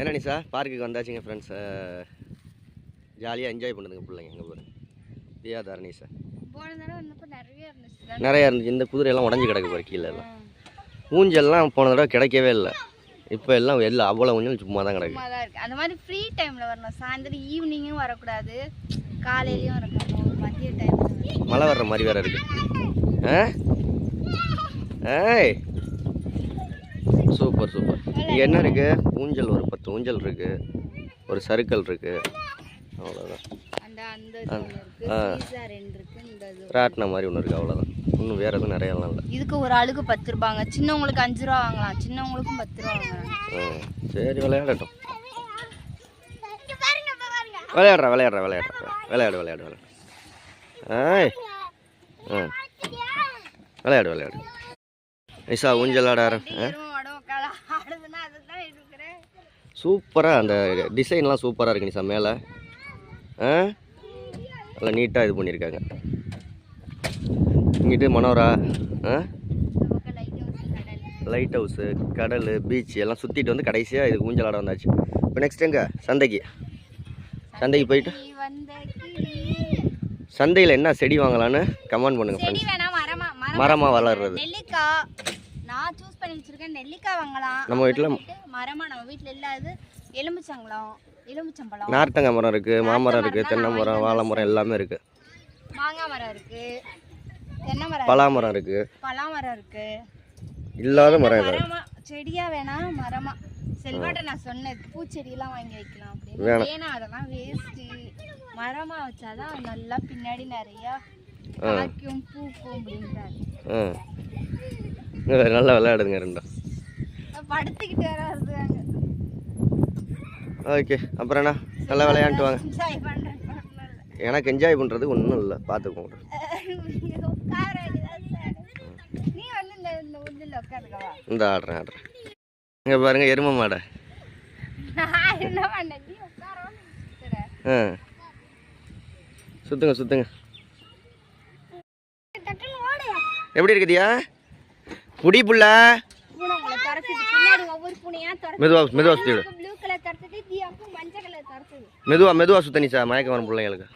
என்ன நிஷா பார்க்குக்கு வந்தாச்சுங்க ஃப்ரெண்ட்ஸ் ஜாலியாக என்ஜாய் பண்ணுதுங்க பிள்ளைங்க எங்கே பாருங்க தியா தரணிஷா போன தடவை வந்தப்போ நிறைய இருந்துச்சு. நிறையா இருந்துச்சு இந்த குதிரையெல்லாம் உடஞ்சி கிடக்கு பாரு கீழே எல்லாம். ஊஞ்சல்லாம் போன தடவை கிடைக்கவே இல்லை. இப்போ எல்லாம் எல்லாம் அவ்வளோ ஊஞ்சல் சும்மா தான் கிடக்கு. அந்த மாதிரி ஃப்ரீ டைம்ல வரணும். சாயந்தரம் ஈவினிங்கும் வரக்கூடாது. காலையிலயும் வரக்கூடாது. மதிய டைம் மழை வர்ற மாதிரி வேற இருக்கு. ஆ? ஏய்! Super super. இங்கே என்ன இருக்கு? ஊஞ்சல் ஒரு பத்து ஊஞ்சல் இருக்கு. ஒரு சறுக்கல் இருக்கு. அவ்வளோதான் ஆ. ராட்டின மாதிரி ஒன்று இருக்கு அவ்வளோதான் இன்னும் வேறு எதுவும் நிறையலாம் இல்லை. இதுக்கு ஒரு ஆளுக்கு பத்து ரூபாங்க. சின்னவங்களுக்கு அஞ்சு ரூபா வாங்கலாம். சின்னவங்களுக்கும் பத்து ரூபா வாங்கலாம். சரி விளையாடட்டும். விளையாடுறா விளையாடுறா விளையாடுறா. விளையாடு விளையாடு விளையாடு. ஏய். ம். விளையாடு விளையாடு. நிஷா ஊஞ்சல் ஆட ஆரம் ஆ? சூப்பராக அந்த டிசைன்லாம் சூப்பராக இருக்கு மேலே. ஆ? நல்லா நீட்டாக இது பண்ணியிருக்காங்க இங்கிட்டு மனோரா லைட் ஹவுஸ் கடல் பீச் எல்லாம் சுற்றிட்டு வந்து கடைசியாக இது ஊஞ்சல் ஆட வந்தாச்சு. இப்போ நெக்ஸ்ட் எங்கே? சந்தைக்கு. சந்தைக்கு போயிட்டு. சந்தையில் என்ன செடி வாங்கலான்னு கமெண்ட் பண்ணுங்க செடி ஃப்ரெண்ட்ஸ் வேணா மரமா மரம் மரமா வளர்றது. பண்ணி வச்சிருக்கேன். நெல்லிக்காய் வாங்கலாம். நம்ம வீட்டில் அப்புறமேட்டு மரமா நம்ம வீட்ல இல்லாது எலும்புச்சம்பழம் எலும்புச்சம்பழம் நார்த்தங்காய் மரம் இருக்குது மாமரம் இருக்குது தென்னை மரம் வாழை மரம் எல்லாமே இருக்குது மாங்காய் மரம் இருக்கு. தென்னை மரம் பலா மரம் இருக்குது பலா மரம் இருக்கு. இல்லாத மரம் மரமா செடியா வேணா மரமா. செல்வாட்ட நான் சொன்னேன் பூச்செடியெல்லாம் வாங்கி வைக்கலாம் அப்படின்னு. வேணாம். ஏன்னா அதெல்லாம் வேஸ்ட் மரமா வச்சாதான் நல்லா பின்னாடி நிறைய பூக்கும் அப்படின்றாரு. நல்லா விளையாடுங்க ரெண்டும். படுத்துக்கிட்டு வேற வருதுங்க. ஓகே அப்புறம் என்ன? நல்லா விளையாண்டுட்டு வாங்க. எனக்கு என்ஜாய் பண்ணுறது ஒன்றும் இல்லை பார்த்துக்கோங்க இந்த ஆடுறேன் ஆடுறேன். இங்கே பாருங்க எருமை மாடை. ஆ. சுற்றுங்க ஓடு. எப்படி இருக்குதியா? புடி புள்ள. பூனை உங்களை துரத்துது. பின்னாடி ஒவ்வொரு பூனையா துரத்து மெதுவாக மெதுவாக சுற்றி விடு ப்ளூ கலர் துரத்துது தியாவுக்கு மஞ்சள் கலர் துரத்துது. மெதுவாக மெதுவாக சுத்த நிஷா மயக்கம் வரும் பிள்ளைங்களுக்கு.